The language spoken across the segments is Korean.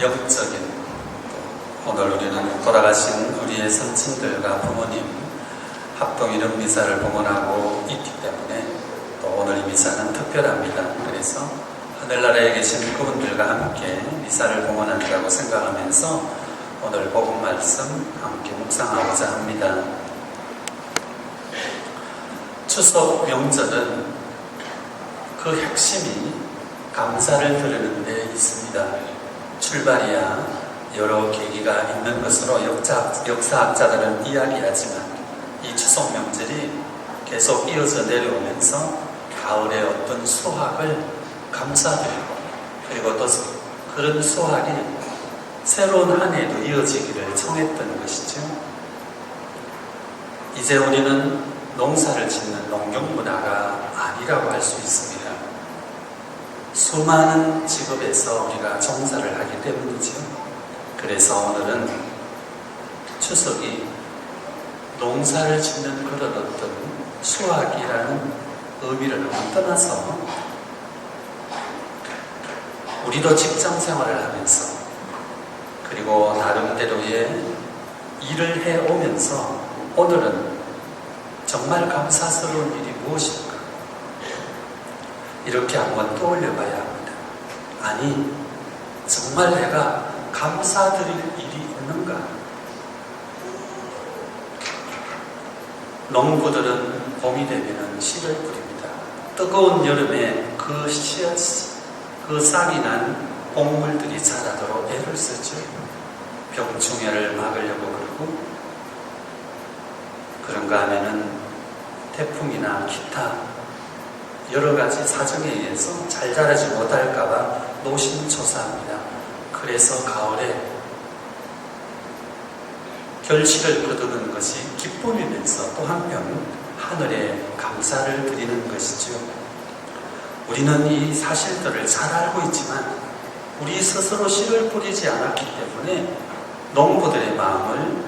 영적인 또 오늘 우리는 돌아가신 우리의 선친들과 부모님 합동 이름 미사를 봉헌하고 있기 때문에 또 오늘 이 미사는 특별합니다. 그래서 하늘나라에 계신 그분들과 함께 미사를 봉헌한다고 생각하면서 오늘 복음 말씀 함께 묵상하고자 합니다. 추석 명절은 그 핵심이 감사를 드리는 데 있습니다. 출발이야 여러 계기가 있는 것으로 역사, 역사학자들은 이야기하지만 이 추석 명절이 계속 이어져 내려오면서 가을의 어떤 수확을 감사드리고 그리고 또 그런 수확이 새로운 한 해도 이어지기를 청했던 것이죠. 이제 우리는 농사를 짓는 농경 문화가 아니라고 할 수 있습니다. 수많은 직업에서 우리가 종사를 하기 때문이죠. 그래서 오늘은 추석이 농사를 짓는 그런 어떤 수학이라는 의미를 한번 떠나서 우리도 직장 생활을 하면서 그리고 나름대로의 일을 해 오면서 오늘은 정말 감사스러운 일이 무엇일까? 이렇게 한번 떠올려 봐야 합니다. 아니, 정말 내가 감사드릴 일이 있는가? 농부들은 봄이 되면 씨를 뿌립니다. 뜨거운 여름에 그 씨앗, 그 싹이 난 곡물들이 자라도록 애를 쓰죠. 병충해를 막으려고 그러고, 그런가 하면은 태풍이나 기타 여러 가지 사정에 의해서 잘 자라지 못할까봐 노심초사합니다. 그래서 가을에 결실을 거두는 것이 기쁨이면서 또 한편 하늘에 감사를 드리는 것이죠. 우리는 이 사실들을 잘 알고 있지만 우리 스스로 씨를 뿌리지 않았기 때문에 농부들의 마음을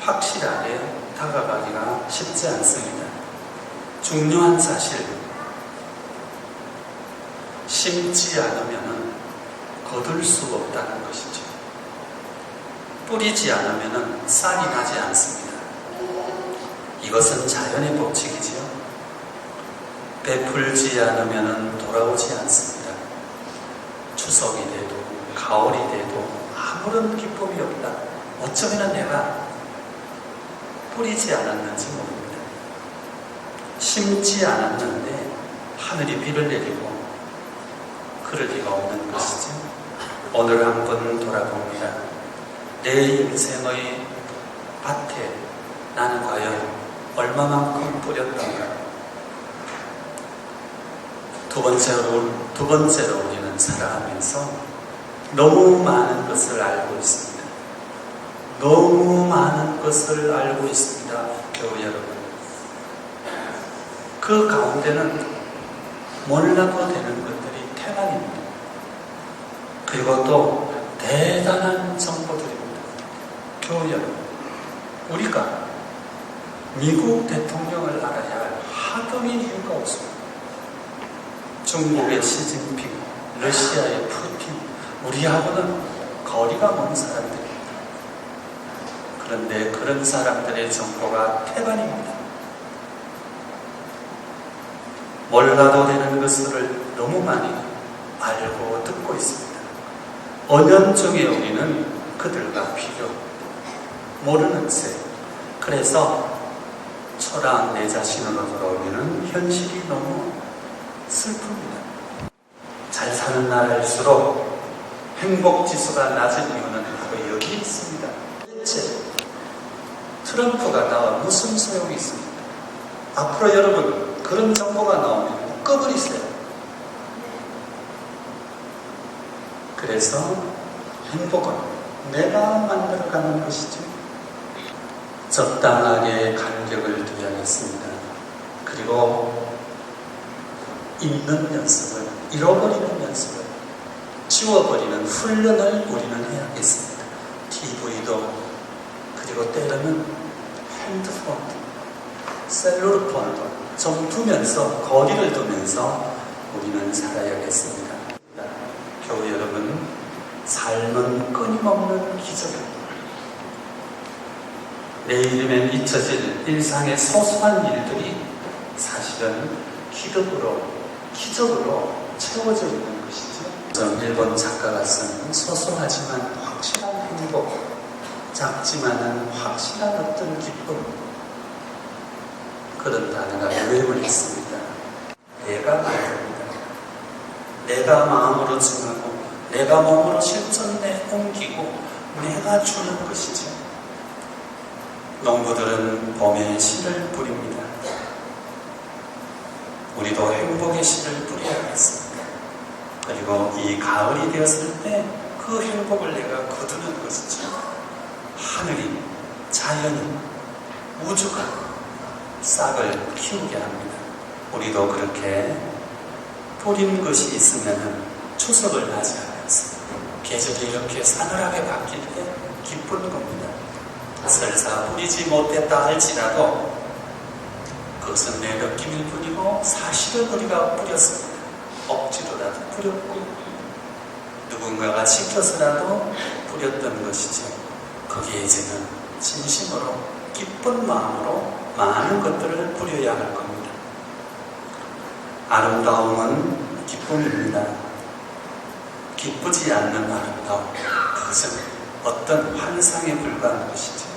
확실하게 다가가기가 쉽지 않습니다. 중요한 사실, 심지 않으면 거둘 수 없다는 것이죠. 뿌리지 않으면 쌀이 나지 않습니다. 이것은 자연의 법칙이지요. 베풀지 않으면 돌아오지 않습니다. 추석이 돼도 가을이 돼도 아무런 기쁨이 없다. 어쩌면 내가 뿌리지 않았는지 모릅니다. 심지 않았는데 하늘이 비를 내리고 리가 없는 것이죠. 오늘 한 번 돌아봅니다. 내 인생의 밭에 나는 과연 얼마만큼 뿌렸던가? 두 번째로, 두 번째로 우리는 살아가면서 너무 많은 것을 알고 있습니다. 너무 많은 것을 알고 있습니다. 교우 여러분. 그 가운데는 몰라도 되는. 그리고 또 대단한 정보들입니다. 여러분. 우리가 미국 대통령을 알아야 할 하등의 이유가 없습니다. 중국의 시진핑, 러시아의 푸틴, 우리하고는 거리가 먼 사람들입니다. 그런데 그런 사람들의 정보가 태반입니다. 몰라도 되는 것을 너무 많이 알고 듣고 있습니다. 언연중에 우리는 그들과 비교, 모르는 새. 그래서 초라한 내 자신으로 돌아오면 현실이 너무 슬픕니다. 잘 사는 나라일수록 행복 지수가 낮은 이유는 바로 여기 있습니다. 대체 트럼프가 나와 무슨 소용이 있습니까? 앞으로 여러분 그런 정보가 나오면 꺼버리세요. 그래서 행복은 내가 만들어가는 것이죠. 적당하게 간격을 두야겠습니다. 그리고 잊는 연습을, 잃어버리는 연습을, 지워버리는 훈련을 우리는 해야겠습니다. TV도, 그리고 때로는 핸드폰도, 셀룰폰도 좀 두면서, 거리를 두면서 우리는 살아야겠습니다. 삶은 끊임없는 기적입니다. 내 이름엔 잊혀질 일상의 소소한 일들이 사실은 기적으로, 기적으로 채워져 있는 것이죠. 전 일본 작가가 쓴 소소하지만 확실한 행복, 작지만은 확실한 어떤 기쁨, 그런 단어가 유행을 했습니다. 내가 말입니다. 내가 마음으로 증하고, 내가 몸으로 실천내 옮기고, 내가 주는 것이죠. 농부들은 봄에 씨를 뿌립니다. 우리도 행복의 씨를 뿌려야겠습니다. 그리고 이 가을이 되었을 때 그 행복을 내가 거두는 것이죠. 하늘이, 자연이, 우주가 싹을 키우게 합니다. 우리도 그렇게 뿌린 것이 있으면 추석을 맞이하면서 계절이 이렇게 싸늘하게 바뀔 때 기쁜 겁니다. 설사 뿌리지 못했다 할지라도 그것은 내 느낌일 뿐이고 사실은 우리가 뿌렸습니다. 억지로라도 뿌렸고 누군가가 시켜서라도 뿌렸던 것이죠. 거기에 이제는 진심으로 기쁜 마음으로 많은 것들을 뿌려야 할 겁니다. 아름다움은 기쁨입니다. 기쁘지 않는 아름다움, 그것은 어떤 환상에 불과한 것이죠.